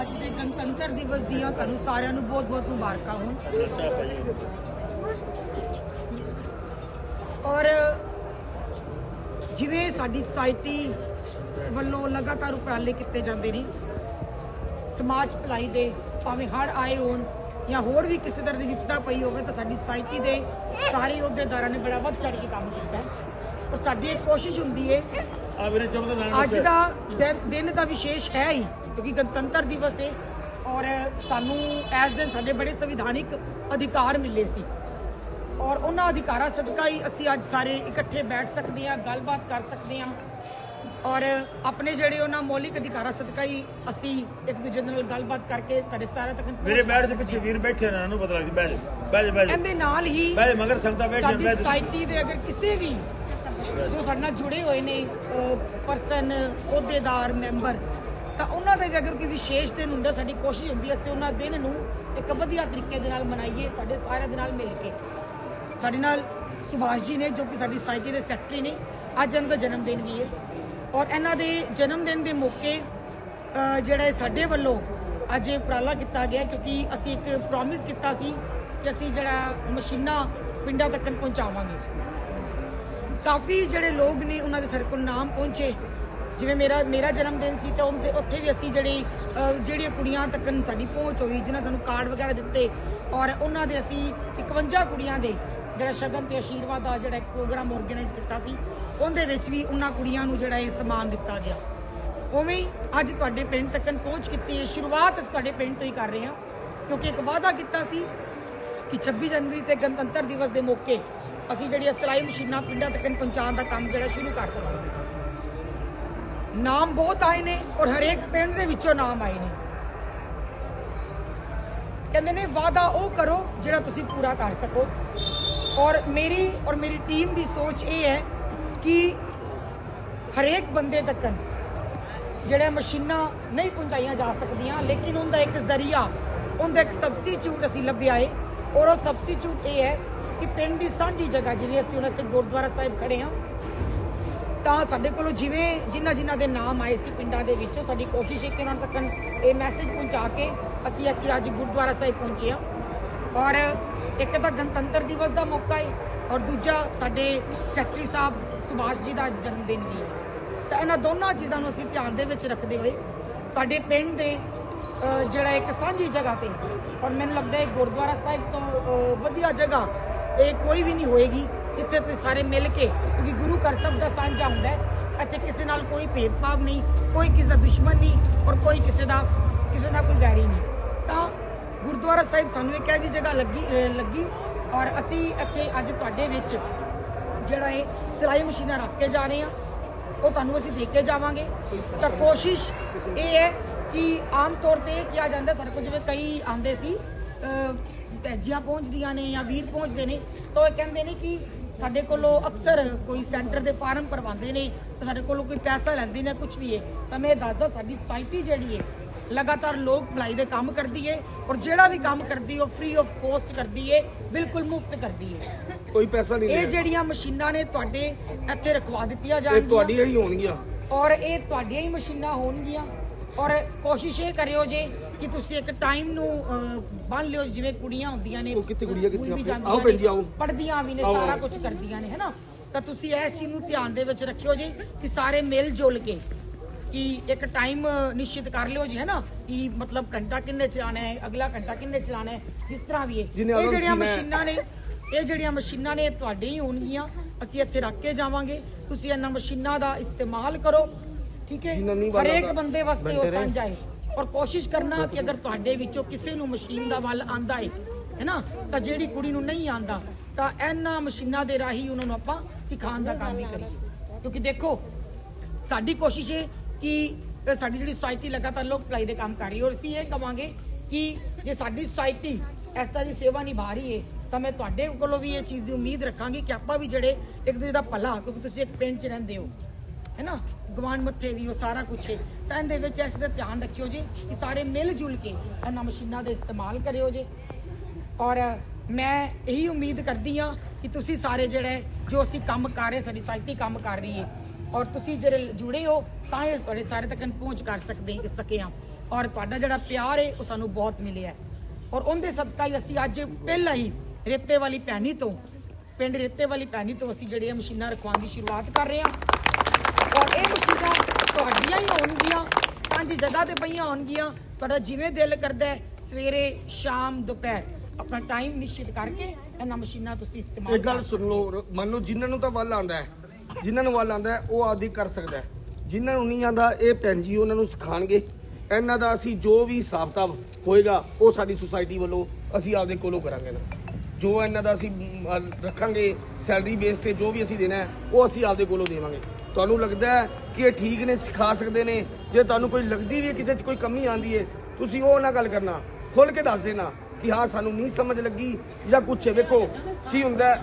ਅੱਜ ਦੇ ਗਣਤੰਤਰ ਦਿਵਸ ਦੀਆਂ ਤੁਹਾਨੂੰ ਸਾਰਿਆਂ ਨੂੰ ਬਹੁਤ-ਬਹੁਤ ਮੁਬਾਰਕਾਂ ਹੋਣ। ਔਰ ਜਿਵੇਂ ਸਾਡੀ ਸੁਸਾਇਟੀ ਵੱਲੋਂ ਲਗਾਤਾਰ ਉਪਰਾਲੇ ਕੀਤੇ ਜਾਂਦੇ ਨੇ ਸਮਾਜ ਭਲਾਈ ਦੇ ਭਾਵੇਂ ਹੜ ਆਏ ਹੋਣ ਜਾਂ ਹੋਰ ਵੀ ਕਿਸੇ ਤਰ੍ਹਾਂ ਦੀ ਵਿਪਤਾ ਪਈ ਹੋਵੇ ਤਾਂ ਸਾਡੀ ਸੁਸਾਇਟੀ ਦੇ ਸਾਰੇ ਅਹੁਦੇਦਾਰਾਂ ਨੇ ਬੜਾ ਵੱਧ ਚੜ ਕੇ ਕੰਮ ਕੀਤਾ ਔਰ ਸਾਡੀ ਇਹ ਕੋਸ਼ਿਸ਼ ਹੁੰਦੀ ਹੈ ਅੱਜ ਦਾ ਦਿਨ ਦਾ ਵਿਸ਼ੇਸ਼ ਹੈ ਹੀ। ਕਿਉਂਕਿ ਗਣਤੰਤਰ ਦਿਵਸ ਹੈ ਔਰ ਸਾਨੂੰ ਇਸ ਦਿਨ ਸਾਡੇ ਬੜੇ ਸੰਵਿਧਾਨਿਕ ਅਧਿਕਾਰ ਮਿਲੇ ਸੀ ਔਰ ਉਹਨਾਂ ਅਧਿਕਾਰਾਂ ਸਦਕਾ ਹੀ ਅਸੀਂ ਅੱਜ ਸਾਰੇ ਇਕੱਠੇ ਬੈਠ ਸਕਦੇ ਹਾਂ ਗੱਲਬਾਤ ਕਰ ਸਕਦੇ ਹਾਂ ਔਰ ਆਪਣੇ ਜਿਹੜੇ ਉਹਨਾਂ ਮੌਲਿਕ ਅਧਿਕਾਰਾਂ ਸਦਕਾ ਹੀ ਅਸੀਂ ਇੱਕ ਦੂਜੇ ਨਾਲ ਗੱਲਬਾਤ ਕਰਕੇ ਤੁਹਾਡੇ ਸਾਰਾ ਤੱਕ ਮੇਰੇ ਬੈਠ ਦੇ ਪਿੱਛੇ ਵੀਰ ਬੈਠੇ ਨੇ ਇਹਨੂੰ ਪਤਾ ਲੱਗਦੀ ਬੈਠ ਜਾ, ਬੈਠ ਬੈਠ। ਇਹਦੇ ਨਾਲ ਹੀ ਬੈਠ ਮਗਰ ਸੰਗਤਾਂ ਬੈਠ ਸਾਡੀ। ਸੁਸਾਇਟੀ ਦੇ ਅਗਰ ਕਿਸੇ ਵੀ ਜੋ ਸਾਡੇ ਨਾਲ ਜੁੜੇ ਹੋਏ ਨੇ ਪਰਸਨ ਅਹੁਦੇਦਾਰ ਮੈਂਬਰ ਤਾਂ ਉਹਨਾਂ ਦਾ ਵੀ ਅਗਰ ਕੋਈ ਵਿਸ਼ੇਸ਼ ਦਿਨ ਹੁੰਦਾ, ਸਾਡੀ ਕੋਸ਼ਿਸ਼ ਹੁੰਦੀ ਹੈ, ਅਸੀਂ ਉਹਨਾਂ ਦਿਨ ਨੂੰ ਇੱਕ ਵਧੀਆ ਤਰੀਕੇ ਦੇ ਨਾਲ ਮਨਾਈਏ, ਤੁਹਾਡੇ ਸਾਰਿਆਂ ਦੇ ਨਾਲ ਮਿਲ ਕੇ। ਸਾਡੇ ਨਾਲ ਸੁਭਾਸ਼ ਜੀ ਨੇ, ਜੋ ਕਿ ਸਾਡੀ ਸੁਸਾਇਟੀ ਦੇ ਸੈਕਟਰੀ ਨੇ, ਅੱਜ ਇਹਨਾਂ ਦਾ ਜਨਮ ਦਿਨ ਵੀ ਹੈ। ਔਰ ਇਹਨਾਂ ਦੇ ਜਨਮ ਦਿਨ ਦੇ ਮੌਕੇ ਜਿਹੜਾ ਇਹ ਸਾਡੇ ਵੱਲੋਂ ਅੱਜ ਇਹ ਉਪਰਾਲਾ ਕੀਤਾ ਗਿਆ, ਕਿਉਂਕਿ ਅਸੀਂ ਇੱਕ ਪ੍ਰੋਮਿਸ ਕੀਤਾ ਸੀ ਕਿ ਅਸੀਂ ਜਿਹੜਾ ਮਸ਼ੀਨਾਂ ਪਿੰਡਾਂ ਤੱਕ ਪਹੁੰਚਾਵਾਂਗੇ। ਕਾਫੀ ਜਿਹੜੇ ਲੋਕ ਨੇ, ਉਹਨਾਂ ਦੇ ਸਾਡੇ ਕੋਲ ਨਾਮ ਪਹੁੰਚੇ। ਜਿਵੇਂ ਮੇਰਾ ਮੇਰਾ ਜਨਮ ਦਿਨ ਸੀ ਤਾਂ ਉਹਦੇ ਉੱਥੇ ਵੀ ਅਸੀਂ ਜਿਹੜੀ ਅਹ, ਜਿਹੜੀਆਂ ਕੁੜੀਆਂ ਤੱਕ ਸਾਡੀ ਪਹੁੰਚ ਹੋਈ ਜਿਨ੍ਹਾਂ ਸਾਨੂੰ ਕਾਰਡ ਵਗੈਰਾ ਦਿੱਤੇ ਔਰ ਉਹਨਾਂ ਦੇ ਅਸੀਂ 51 ਕੁੜੀਆਂ ਦੇ ਜਿਹੜਾ ਸ਼ਗਨ ਤੇ ਆਸ਼ੀਰਵਾਦ ਦਾ ਜਿਹੜਾ ਇੱਕ ਪ੍ਰੋਗਰਾਮ ਆਰਗੇਨਾਈਜ਼ ਕੀਤਾ ਸੀ ਉਹਦੇ ਵਿੱਚ ਵੀ ਉਹਨਾਂ ਕੁੜੀਆਂ ਨੂੰ ਜਿਹੜਾ ਇਹ ਸਨਮਾਨ ਦਿੱਤਾ ਗਿਆ। ਉਵੇਂ ਹੀ ਅੱਜ ਤੁਹਾਡੇ ਪਿੰਡ ਤੱਕ ਪਹੁੰਚ ਕੀਤੀ ਹੈ ਸ਼ੁਰੂਆਤ ਅਸੀਂ ਤੁਹਾਡੇ ਪਿੰਡ ਤੋਂ ਹੀ ਕਰ ਰਹੇ ਹਾਂ ਕਿਉਂਕਿ ਇੱਕ ਵਾਅਦਾ ਕੀਤਾ ਸੀ ਕਿ 26 ਜਨਵਰੀ ਤੇ ਗਣਤੰਤਰ ਦਿਵਸ ਦੇ ਮੌਕੇ ਅਸੀਂ ਜਿਹੜੀਆਂ ਸਿਲਾਈ ਮਸ਼ੀਨਾਂ ਪਿੰਡਾਂ ਤੱਕ ਪਹੁੰਚਾਉਣ ਦਾ ਕੰਮ ਜਿਹੜਾ ਸ਼ੁਰੂ ਕਰ ਦੇਵਾਂਗੇ। ਨਾਮ ਬਹੁਤ ਆਏ ਨੇ ਔਰ ਹਰੇਕ ਪਿੰਡ ਦੇ ਵਿੱਚੋਂ ਨਾਮ ਆਏ ਨੇ। ਕਹਿੰਦੇ ਨੇ, ਵਾਅਦਾ ਉਹ ਕਰੋ ਜਿਹੜਾ ਤੁਸੀਂ ਪੂਰਾ ਕਰ ਸਕੋ। ਔਰ ਮੇਰੀ ਔਰ ਮੇਰੀ ਟੀਮ ਦੀ ਸੋਚ ਇਹ ਹੈ ਕਿ ਹਰੇਕ ਬੰਦੇ ਤੱਕ ਜਿਹੜੇ ਮਸ਼ੀਨਾਂ ਨਹੀਂ ਪਹੁੰਚਾਈਆਂ ਜਾ ਸਕਦੀਆਂ, ਲੇਕਿਨ ਉਹਦਾ ਇੱਕ ਜ਼ਰੀਆ, ਉਹਦਾ ਇੱਕ ਸਬਸਟੀਚਿਊਟ ਅਸੀਂ ਲੱਭਿਆ ਏ। ਔਰ ਉਹ ਸਬਸਟੀਚਿਊਟ ਇਹ ਹੈ ਕਿ ਪਿੰਡ ਦੀ ਸਾਂਝੀ ਜਗ੍ਹਾ, ਜਿਵੇਂ ਅਸੀਂ ਉਹਨਾਂ ਤੇ ਗੁਰਦੁਆਰਾ ਸਾਹਿਬ ਖੜੇ ਹਾਂ ਤਾਂ ਸਾਡੇ ਕੋਲੋਂ ਜਿਵੇਂ ਜਿਨ੍ਹਾਂ ਜਿਨ੍ਹਾਂ ਦੇ ਨਾਮ ਆਏ ਸੀ ਪਿੰਡਾਂ ਦੇ ਵਿੱਚੋਂ, ਸਾਡੀ ਕੋਸ਼ਿਸ਼ ਹੈ ਕਿ ਉਹਨਾਂ ਤੱਕ ਇਹ ਮੈਸੇਜ ਪਹੁੰਚਾ ਕੇ ਅਸੀਂ ਇੱਥੇ ਅੱਜ ਗੁਰਦੁਆਰਾ ਸਾਹਿਬ ਪਹੁੰਚੇ ਹਾਂ। ਔਰ ਇੱਕ ਤਾਂ ਗਣਤੰਤਰ ਦਿਵਸ ਦਾ ਮੌਕਾ ਹੈ ਔਰ ਦੂਜਾ ਸਾਡੇ ਸੈਕਟਰੀ ਸਾਹਿਬ ਸੁਭਾਸ਼ ਜੀ ਦਾ ਜਨਮ ਦਿਨ ਵੀ ਹੈ ਤਾਂ ਇਹਨਾਂ ਦੋਨਾਂ ਚੀਜ਼ਾਂ ਨੂੰ ਅਸੀਂ ਧਿਆਨ ਦੇ ਵਿੱਚ ਰੱਖਦੇ ਹੋਏ ਤੁਹਾਡੇ ਪਿੰਡ ਦੇ ਜਿਹੜਾ ਇੱਕ ਸਾਂਝੀ ਜਗ੍ਹਾ ਤੇ, ਔਰ ਮੈਨੂੰ ਲੱਗਦਾ ਹੈ ਗੁਰਦੁਆਰਾ ਸਾਹਿਬ ਤੋਂ ਵਧੀਆ ਜਗ੍ਹਾ ਇਹ ਕੋਈ ਵੀ ਨਹੀਂ ਹੋਏਗੀ। ਜਿੱਥੇ ਤੁਸੀਂ ਸਾਰੇ ਮਿਲ ਕੇ, ਕਿਉਂਕਿ ਗੁਰੂ ਘਰ ਸਭ ਦਾ ਸਾਂਝਾ ਹੁੰਦਾ ਹੈ, ਇੱਥੇ ਕਿਸੇ ਨਾਲ ਕੋਈ ਭੇਦਭਾਵ ਨਹੀਂ, ਕੋਈ ਕਿਸੇ ਦਾ ਦੁਸ਼ਮਣ ਨਹੀਂ ਔਰ ਕੋਈ ਕਿਸੇ ਦਾ, ਕਿਸੇ ਨਾਲ ਕੋਈ ਵੈਰੀ ਨਹੀਂ। ਤਾਂ ਗੁਰਦੁਆਰਾ ਸਾਹਿਬ ਸਾਨੂੰ ਇੱਕ ਇਹੋ ਜਿਹੀ ਜਗ੍ਹਾ ਲੱਗੀ ਲੱਗੀ ਔਰ ਅਸੀਂ ਇੱਥੇ ਅੱਜ ਤੁਹਾਡੇ ਵਿੱਚ ਜਿਹੜਾ ਇਹ ਸਿਲਾਈ ਮਸ਼ੀਨਾਂ ਰੱਖ ਕੇ ਜਾ ਰਹੇ ਹਾਂ। ਉਹ ਤੁਹਾਨੂੰ ਅਸੀਂ ਦੇ ਕੇ ਜਾਵਾਂਗੇ। ਤਾਂ ਕੋਸ਼ਿਸ਼ ਇਹ ਹੈ ਕਿ ਆਮ ਤੌਰ ਤੇ ਕਿਹਾ ਜਾਂਦਾ ਸਾਡੇ ਕੋਲ ਜਿਵੇਂ ਕਈ ਆਉਂਦੇ ਸੀ ਭੈਜੀਆਂ ਪਹੁੰਚਦੀਆਂ ਨੇ ਜਾਂ ਵੀਰ ਪਹੁੰਚਦੇ ਨੇ, ਤਾਂ ਇਹ ਕਹਿੰਦੇ ਨੇ ਕਿ ਸਾਡੇ ਕੋਲੋਂ ਅਕਸਰ ਕੋਈ ਸੈਂਟਰ ਦੇ ਫਾਰਮ ਭਰਵਾਉਂਦੇ ਨੇ ਤਾਂ ਸਾਡੇ ਕੋਲੋਂ ਕੋਈ ਪੈਸਾ ਲੈਂਦੇ ਨੇ ਕੁਝ ਵੀ ਹੈ ਤਾਂ ਮੈਂ ਇਹ ਦੱਸਦਾ ਸਾਡੀ ਸੁਸਾਇਟੀ ਜਿਹੜੀ ਹੈ ਲਗਾਤਾਰ ਲੋਕ ਭਲਾਈ ਦੇ ਕੰਮ ਕਰਦੀ ਹੈ ਔਰ ਜਿਹੜਾ ਵੀ ਕੰਮ ਕਰਦੀ ਉਹ ਫ੍ਰੀ ਆਫ ਕੋਸਟ ਕਰਦੀ ਹੈ ਬਿਲਕੁਲ ਮੁਫਤ ਕਰਦੀ ਹੈ ਕੋਈ ਪੈਸਾ ਨਹੀਂ ਇਹ ਜਿਹੜੀਆਂ ਮਸ਼ੀਨਾਂ ਨੇ ਤੁਹਾਡੇ ਇੱਥੇ ਰਖਵਾ ਦਿੱਤੀਆਂ ਇਹ ਜਾਣਗੀਆਂ ਤੁਹਾਡੀਆਂ ਹੀ ਹੋਣਗੀਆਂ। ਔਰ ਇਹ ਤੁਹਾਡੀਆਂ ਹੀ ਮਸ਼ੀਨਾਂ ਹੋਣਗੀਆਂ। ਔਰ ਕੋਸ਼ਿਸ਼ ਇਹ ਕਰਿਓ ਜੇ ਕਿ ਤੁਸੀਂ ਇੱਕ ਟਾਈਮ ਨੂੰ ਬੰਨ ਲਿਓ ਜਿਵੇਂ ਕੁੜੀਆਂ ਹੁੰਦੀਆਂ ਨੇ ਉਹ ਕਿੱਥੇ ਕੁੜੀਆਂ ਕਿੱਥੇ ਸਕੂਲ ਵੀ ਆਪਣੇ? ਜਾਂਦੀਆਂ ਆਓ ਭੈਣ ਜੀ, ਆਓ। ਪੜ੍ਹਦੀਆਂ ਵੀ ਨੇ ਆਓ, ਸਾਰਾ ਆਓ। ਕੁਝ ਕਰਦੀਆਂ ਨੇ ਹੈਨਾ ਤਾਂ ਤੁਸੀਂ ਇਸ ਚੀਜ਼ ਨੂੰ ਧਿਆਨ ਦੇ ਵਿੱਚ ਰੱਖਿਓ ਜੀ ਕਿ ਸਾਰੇ ਮਿਲ ਜੁਲ ਕੇ ਕਿ ਇੱਕ ਟਾਈਮ ਨਿਸ਼ਚਿਤ ਕਰ ਲਿਓ ਜੀ ਹੈਨਾ ਕਿ ਮਤਲਬ ਘੰਟਾ ਕਿੰਨੇ ਚਲਾਣਾ ਹੈ ਅਗਲਾ ਘੰਟਾ ਕਿੰਨੇ ਚਲਾਣਾ ਹੈ ਜਿਸ ਤਰ੍ਹਾਂ ਵੀ ਹੈ ਇਹ ਜਿਹੜੀਆਂ ਮਸ਼ੀਨਾਂ- ਮਸ਼ੀਨਾਂ ਨੇ ਇਹ ਜਿਹੜੀਆਂ ਮਸ਼ੀਨਾਂ ਨੇ ਇਹ ਤੁਹਾਡੇ ਹੀ ਹੋਣਗੀਆਂ ਅਸੀਂ ਇੱਥੇ ਰੱਖ ਕੇ ਜਾਵਾਂਗੇ ਤੁਸੀਂ ਇਹਨਾਂ ਮਸ਼ੀਨਾਂ ਦਾ ਇਸਤੇਮਾਲ ਕਰੋ ਠੀਕ ਹੈ? ਹਰੇਕ ਬੰਦੇ ਵਾਸਤੇ ਉਹ। ਸਾਂਝਾ ਹੈ। ਔਰ ਕੋਸ਼ਿਸ਼ ਕਰਨਾ ਕਿ ਅਗਰ ਤੁਹਾਡੇ ਵਿੱਚੋਂ ਕਿਸੇ ਨੂੰ ਮਸ਼ੀਨ ਦਾ ਵੱਲ ਆਂਦਾ ਹੈ ਹੈਨਾ ਤਾਂ ਜਿਹੜੀ ਕੁੜੀ ਨੂੰ ਨਹੀਂ ਆਂਦਾ ਤਾਂ ਇਹਨਾਂ ਮਸ਼ੀਨਾਂ ਦੇ ਰਾਹੀਂ ਉਹਨਾਂ ਨੂੰ ਆਪਾਂ ਸਿਖਾਉਣ ਦਾ ਕੰਮ ਵੀ ਕਰੀਏ। ਕਿਉਂਕਿ ਦੇਖੋ ਸਾਡੀ ਕੋਸ਼ਿਸ਼ ਹੈ ਕਿ ਸਾਡੀ ਜਿਹੜੀ ਸੁਸਾਇਟੀ ਲਗਾਤਾਰ ਲੋਕ ਭਲਾਈ ਦੇ ਕੰਮ ਕਰ ਰਹੀ ਔਰ ਅਸੀਂ ਇਹ ਕਵਾਂਗੇ ਕਿ ਜੇ ਸਾਡੀ ਸੁਸਾਇਟੀ ਐਸਾ ਦੀ ਸੇਵਾ ਨਿਭਾ ਰਹੀ ਹੈ ਤਾਂ ਮੈਂ ਤੁਹਾਡੇ ਕੋਲੋਂ ਵੀ ਇਹ ਚੀਜ਼ ਦੀ ਉਮੀਦ ਰੱਖਾਂਗੀ ਕਿ ਆਪਾਂ ਵੀ ਜਿਹੜੇ ਇੱਕ ਦੂਜੇ ਦਾ ਭਲਾ ਕਿਉਂਕਿ ਤੁਸੀਂ ਇੱਕ ਪਿੰਡ 'ਚ ਰਹਿੰਦੇ ਹੋ ਹੈ ਨਾ? ਗਵਾਂਡ ਮੱਥੇ ਵੀ, ਉਹ ਸਾਰਾ ਕੁਝ ਹੈ। ਤਾਂ ਇਹਦੇ ਵਿੱਚ ਇਸ ਦਾ ਧਿਆਨ ਰੱਖਿਓ ਜੀ ਕਿ ਸਾਰੇ ਮਿਲ ਜੁਲ ਕੇ ਇਹਨਾਂ ਮਸ਼ੀਨਾਂ ਦਾ ਇਸਤੇਮਾਲ ਕਰਿਓ ਜੀ। ਔਰ ਮੈਂ ਇਹੀ ਉਮੀਦ ਕਰਦੀ ਹਾਂ ਕਿ ਤੁਸੀਂ ਸਾਰੇ ਜਿਹੜੇ ਜੋ ਅਸੀਂ ਕੰਮ ਕਰ ਰਹੇ, ਸਾਡੀ ਸੋਸਾਇਟੀ ਕੰਮ ਕਰ ਰਹੀ ਹੈ, ਔਰ ਤੁਸੀਂ ਜਿਹੜੇ ਜੁੜੇ ਹੋ, ਤਾਂ ਇਹ ਤੁਹਾਡੇ ਸਾਰੇ ਤੱਕ ਪਹੁੰਚ ਕਰ ਸਕਦੇ, ਸਕੇ ਹਾਂ। ਔਰ ਤੁਹਾਡਾ ਜਿਹੜਾ ਪਿਆਰ ਹੈ, ਉਹ ਸਾਨੂੰ ਬਹੁਤ ਮਿਲਿਆ ਔਰ ਉਹਦੇ ਸਦਕਾ ਹੀ ਅਸੀਂ ਅੱਜ ਪਹਿਲਾਂ ਹੀ ਰੇਤੇ ਵਾਲੀ ਭੈਣੀ ਤੋਂ ਪਿੰਡ ਰੇਤੇ ਵਾਲੀ ਭੈਣੀ ਤੋਂ ਅਸੀਂ ਜਿਹੜੀਆਂ ਮਸ਼ੀਨਾਂ ਰਖਵਾਉਣ ਦੀ ਸ਼ੁਰੂਆਤ ਕਰ ਰਹੇ ਹਾਂ। ਔਰ ਇਹ ਮਸ਼ੀਨਾਂ ਤੁਹਾਡੀਆਂ ਹੀ ਹੋਣਗੀਆਂ, ਪੰਜ ਜਗ੍ਹਾ ਤੇ ਪਈਆਂ ਹੋਣਗੀਆਂ। ਤੁਹਾਡਾ ਜਿਵੇਂ ਦਿਲ ਕਰਦਾ ਹੈ, ਸਵੇਰੇ, ਸ਼ਾਮ, ਦੁਪਹਿਰ। ਆਪਣਾ ਟਾਈਮ ਨਿਸ਼ਚਿਤ ਕਰਕੇ ਇਹਨਾਂ ਮਸ਼ੀਨਾਂ ਤੁਸੀਂ ਇਸਤੇਮਾਲ ਇੱਕ ਗੱਲ ਸੁਣ ਲਓ ਮੰਨ ਲਓ ਜਿਨ੍ਹਾਂ ਨੂੰ ਤਾਂ ਵੱਲ ਆਂਦਾ ਹੈ, ਜਿਨ੍ਹਾਂ ਨੂੰ ਵੱਲ ਆਂਦਾ ਹੈ, ਉਹ ਆਦੀ ਕਰ ਸਕਦਾ ਹੈ। ਜਿਨ੍ਹਾਂ ਨੂੰ ਨਹੀਂ ਆਂਦਾ ਇਹ ਭੈਣ ਜੀ ਉਹਨਾਂ ਨੂੰ ਸਿਖਾਣਗੇ। ਇਹਨਾਂ ਦਾ ਅਸੀਂ ਜੋ ਵੀ ਹਿਸਾਬ ਕਿਤਾਬ ਹੋਏਗਾ, ਉਹ ਸਾਡੀ ਸੁਸਾਇਟੀ ਵੱਲੋਂ ਅਸੀਂ ਆਪਦੇ ਕੋਲੋਂ ਕਰਾਂਗੇ ਨਾ। ਜੋ ਇਹਨਾਂ ਦਾ ਅਸੀਂ ਮ, ਰੱਖਾਂਗੇ ਸੈਲਰੀ ਬੇਸ ਤੇ ਜੋ ਵੀ ਅਸੀਂ ਦੇਣਾ ਹੈ ਉਹ ਅਸੀਂ ਆਪਦੇ ਕੋਲੋਂ ਦੇਵਾਂਗੇ। ਤੁਹਾਨੂੰ ਲੱਗਦਾ ਹੈ ਕਿ ਇਹ ਠੀਕ ਨੇ ਸਿਖਾ ਸਕਦੇ ਨੇ? ਜੇ ਤੁਹਾਨੂੰ ਕੋਈ ਲੱਗਦੀ ਵੀ ਹੈ ਕਿਸੇ 'ਚ ਕੋਈ ਕਮੀ ਆਂਦੀ ਹੈ ਤੁਸੀਂ ਉਹ ਨਾਲ ਗੱਲ ਕਰਨਾ। ਖੁੱਲ ਕੇ ਦੱਸ ਦੇਣਾ ਕਿ ਹਾਂ ਸਾਨੂੰ ਨਹੀਂ ਸਮਝ ਲੱਗੀ ਜਾਂ ਕੁਛ ਹੈ। ਵੇਖੋ ਕੀ ਹੁੰਦਾ ਹੈ,